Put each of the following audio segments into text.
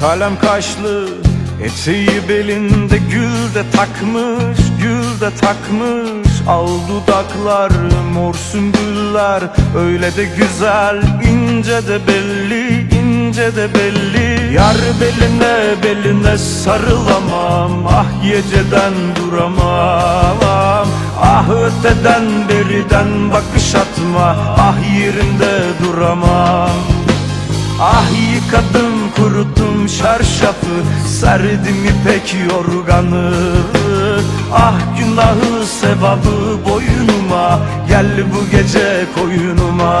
Kalem kaşlı Eteği belinde gül de takmış Gül de takmış. Al dudaklar mor sümbüller Öyle de güzel ince de belli ince de belli. Yar beline beline sarılamam Ah geceden duramam. Ah öteden beriden bakış atma Ah yerinde duramam Ah yıkadım kurutum çarşafı Serdim ipek yorganı. Ah günahı sevabı boynuma Gel bu gece koyunuma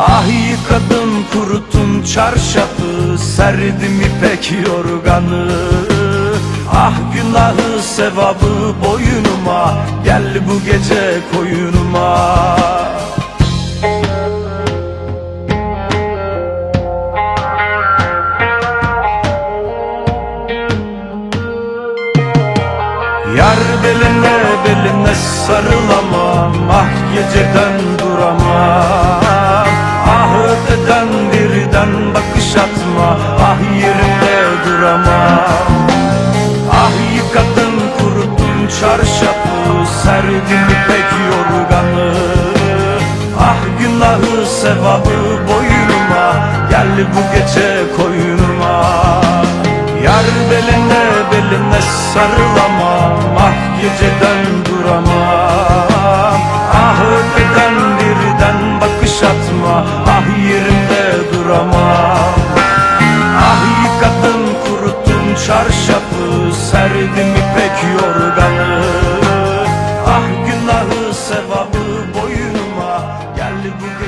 Ah yıkadım kurutun çarşafı Serdim ipek yorganı. Ah günahı sevabı boynuma Gel bu gece koyunuma. Yar beline beline sarılamam Ah geceden duramam çarşafı Serdim ipek yorganı. Ah günahı sevabı boynuma. Gel bu gece koyunuma Yar beline beline sarılamam Ah geceden duramam Ah öteden birden bakış atma. Ah yerimde duramam Ah yıkadım çarşafı Serdim ipek yorganı. Ah günahı sevabı boynuma Gel bu gece koyun